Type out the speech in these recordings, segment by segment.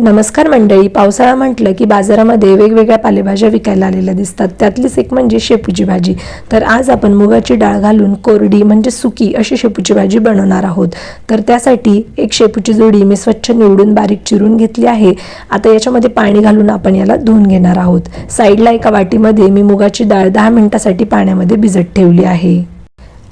नमस्कार मंडळी पावसाळा म्हटलं की बाजारामध्ये वेगवेगळ्या पालेभाज्या विकायला आलेल्या दिसतात. त्यातलीच एक म्हणजे शेपूची भाजी. तर आज आपण मुगाची डाळ घालून कोरडी म्हणजे सुकी अशी शेपूची भाजी बनवणार आहोत. तर त्यासाठी एक शेपूची जोडी मी स्वच्छ निवडून बारीक चिरून घेतली आहे. आता याच्यामध्ये पाणी घालून आपण याला धुवून घेणार आहोत. साईडला एका वाटीमध्ये मी मुगाची डाळ दहा मिनिटासाठी पाण्यामध्ये भिजत ठेवली आहे.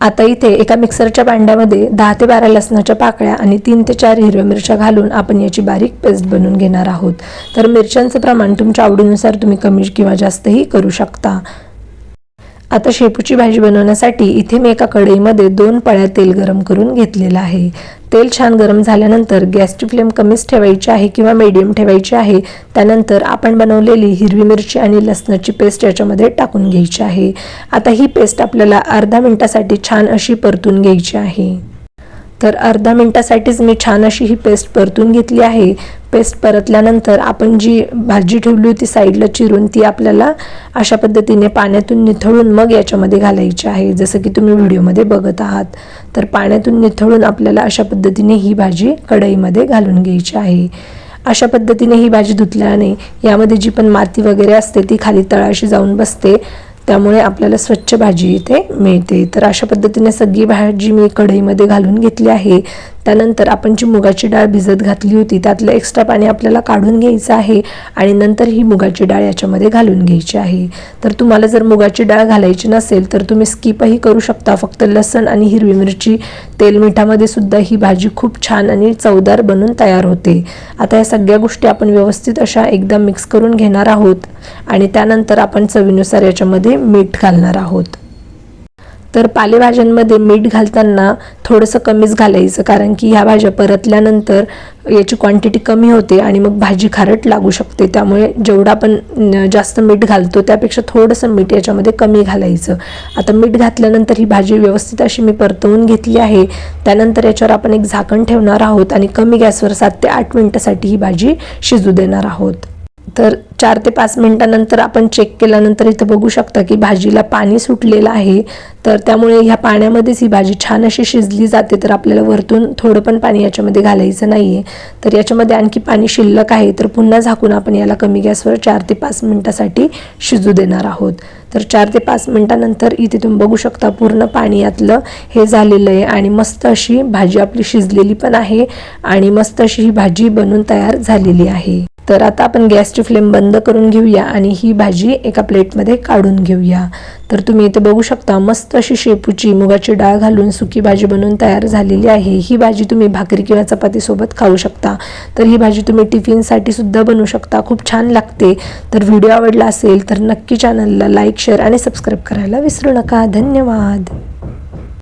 आता इथे एका मिक्सरच्या भांड्यामध्ये दहा ते बारा लसणाच्या पाकळ्या आणि तीन ते चार हिरव्या मिरच्या घालून आपण याची बारीक पेस्ट बनवून घेणार आहोत. तर मिरच्यांचं प्रमाण तुमच्या आवडीनुसार तुम्ही कमी किंवा जास्तही करू शकता. आता शेपूची भाजी बनवण्यासाठी इथे मी एका कढईमध्ये दोन पळ्या तेल गरम करून घेतलेलं आहे. तेल छान गरम झाल्यानंतर गॅसची फ्लेम कमीच ठेवायची आहे किंवा मीडियम ठेवायची आहे. त्यानंतर आपण बनवलेली हिरवी मिरची आणि लसणाची पेस्ट याच्यामध्ये टाकून घ्यायची आहे. आता ही पेस्ट आपल्याला अर्धा मिनिटासाठी छान अशी परतून घ्यायची आहे. तर अर्धा मिनटासाठीच मी छान अशी ही पेस्ट परतून घेतली आहे. पेस्ट परतल्यानंतर आपण जी भाजी ठेवली होती साईडला चिरून ती आपल्याला अशा पद्धतीने पाण्यातून निथळून मग याच्यामध्ये घालायची आहे. जसं की तुम्ही व्हिडिओमध्ये बघत आहात. तर पाण्यातून निथळून आपल्याला अशा पद्धतीने ही भाजी कढईमध्ये घालून घ्यायची आहे. अशा पद्धतीने ही भाजी धुतल्याने यामध्ये जी पण माती वगैरे असते ती खाली तळाशी जाऊन बसते. त्यामुळे आपल्याला स्वच्छ भाजी इथे मिळते. तर अशा पद्धतीने सगळी भाजी मी कढईमध्ये घालून घेतली आहे. त्यानंतर आपण जी मुगाची डाळ भिजत घातली होती त्यातलं एक्स्ट्रा पाणी आपल्याला काढून घ्यायचं आहे आणि नंतर ही मुगाची डाळ याच्यामध्ये घालून घ्यायची आहे. तर तुम्हाला जर मुगाची डाळ घालायची नसेल तर तुम्ही स्किपही करू शकता. फक्त लसण आणि हिरवी मिरची तेल मिठामध्ये सुद्धा ही भाजी खूप छान आणि चवदार बनून तयार होते. आता या सगळ्या गोष्टी आपण व्यवस्थित अशा एकदम मिक्स करून घेणार आहोत आणि त्यानंतर आपण चवीनुसार याच्यामध्ये मीठ घालणार आहोत. तर पालेभाज्यांमध्ये मीठ घालताना थोडंसं कमीच घालायचं कारण की ह्या भाज्या परतल्यानंतर याची क्वांटिटी कमी होते आणि मग भाजी खारट लागू शकते. त्यामुळे जेवढा आपण जास्त मीठ घालतो त्यापेक्षा थोडंसं मीठ याच्यामध्ये कमी घालायचं. आता मीठ घातल्यानंतर ही भाजी व्यवस्थित अशी मी परतवून घेतली आहे. त्यानंतर याच्यावर आपण एक झाकण ठेवणार आहोत आणि कमी गॅसवर सात ते आठ मिनटासाठी ही भाजी शिजू देणार आहोत. तर चार ते पाच मिनटानंतर आपण चेक केल्यानंतर इथं बघू शकता की भाजीला पाणी सुटलेलं आहे. तर त्यामुळे ह्या पाण्यामध्येच ही भाजी छान अशी शिजली जाते तर आपल्याला वरतून थोडं पण पाणी याच्यामध्ये घालायचं नाही आहे तर याच्यामध्ये आणखी पाणी शिल्लक आहे तर पुन्हा झाकून आपण याला कमी गॅसवर चार ते पाच मिनिटासाठी शिजू देणार आहोत. तर चार ते पाच मिनटानंतर इथे तुम्ही बघू शकता पूर्ण पाणी यातलं हे झालेलं आहे आणि मस्त अशी भाजी आपली शिजलेली पण आहे आणि मस्त अशी ही भाजी बनून तयार झालेली आहे. तर आता आपण गॅसची फ्लेम बंद करून घेऊया आणि ही भाजी एका प्लेटमध्ये काढून घेऊया. तर तुम्ही इथे बघू शकता मस्त अशी शेपूची मुगाची डाळ घालून सुकी भाजी बनवून तयार झालेली आहे. ही भाजी तुम्ही भाकरी किंवा चपातीसोबत खाऊ शकता. तर ही भाजी तुम्ही टिफिनसाठी सुद्धा बनवू शकता. खूप छान लागते. तर व्हिडिओ आवडला असेल तर नक्की चॅनलला लाईक शेअर आणि सबस्क्राईब करायला विसरू नका. धन्यवाद.